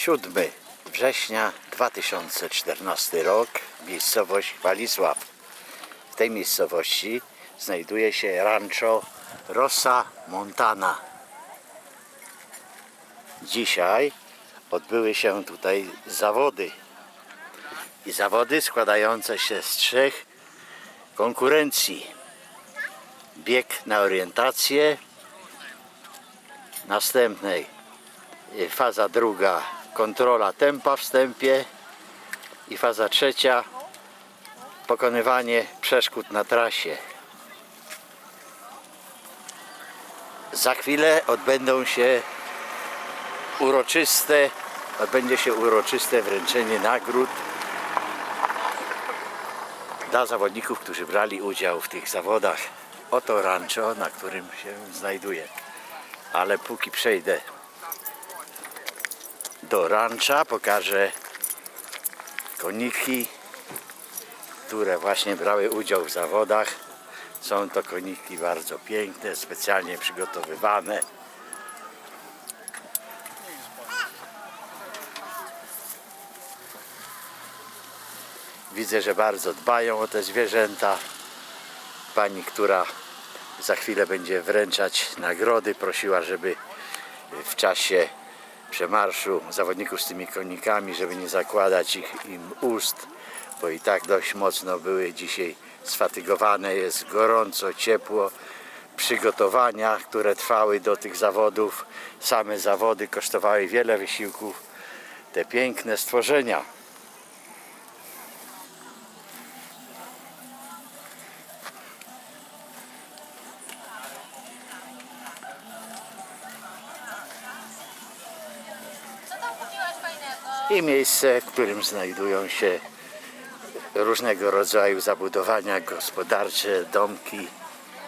7 września 2014 rok, miejscowość Walisław. W tej miejscowości znajduje się rancho Rosa Montana. Dzisiaj odbyły się tutaj zawody. I zawody składające się z trzech konkurencji. Bieg na orientację, następnej y, faza druga kontrola tempa wstępie i faza trzecia pokonywanie przeszkód na trasie. Za chwilę odbędą się uroczyste, odbędzie się uroczyste wręczenie nagród dla zawodników, którzy brali udział w tych zawodach. Oto rancho, na którym się znajduję. Ale póki przejdę do rancha, pokażę koniki, które właśnie brały udział w zawodach. Są to koniki bardzo piękne, specjalnie przygotowywane. Widzę, że bardzo dbają o te zwierzęta. Pani, która za chwilę będzie wręczać nagrody, prosiła, żeby w czasie przemarszu zawodników z tymi konikami, żeby nie zakładać ich, im ust, bo i tak dość mocno były dzisiaj sfatygowane, jest gorąco, ciepło. Przygotowania, które trwały do tych zawodów, same zawody kosztowały wiele wysiłków. Te piękne stworzenia. I miejsce, w którym znajdują się różnego rodzaju zabudowania gospodarcze, domki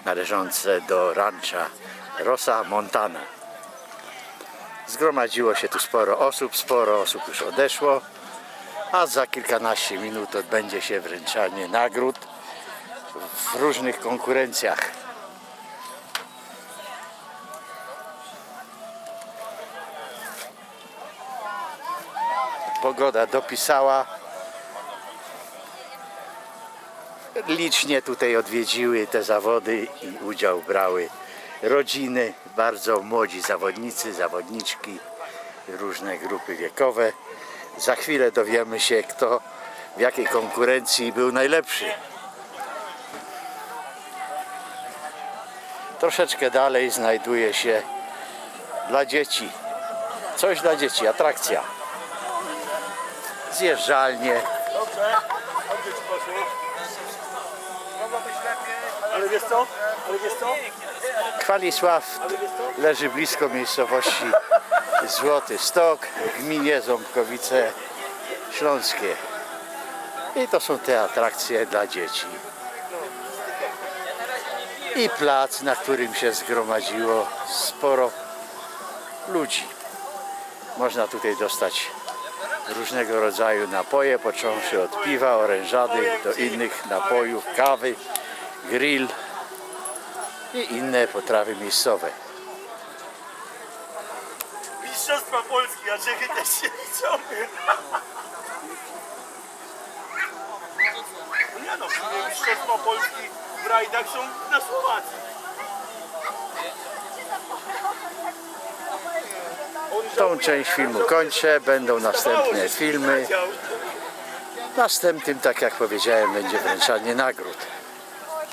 należące do rancha Rosa Montana. Zgromadziło się tu sporo osób, sporo osób już odeszło, a za kilkanaście minut odbędzie się wręczanie nagród w różnych konkurencjach. Pogoda dopisała. Licznie tutaj odwiedziły te zawody i udział brały rodziny, bardzo młodzi zawodnicy, zawodniczki, różne grupy wiekowe. Za chwilę dowiemy się, kto w jakiej konkurencji był najlepszy. Troszeczkę dalej znajduje się dla dzieci. Coś dla dzieci, atrakcja zjeżdżalnie. Dobrze, dobrze ci poszło. Mogło być lepiej. Ale wiesz co? Ale wiesz co? Chwalisław leży blisko miejscowości Złoty Stok w gminie Ząbkowice Śląskie. I to są te atrakcje dla dzieci. I plac, na którym się zgromadziło sporo ludzi. Można tutaj dostać różnego rodzaju napoje, począwszy od piwa, orężady do innych napojów, kawy, grill i inne potrawy miejscowe. Mistrzostwa Polski, a Czechy też się liczą. No nie no, Mistrzostwa Polski w rajdach są na Słowacji. Tą część filmu kończę, będą następne filmy. Następnym, tak jak powiedziałem, będzie wręczanie nagród.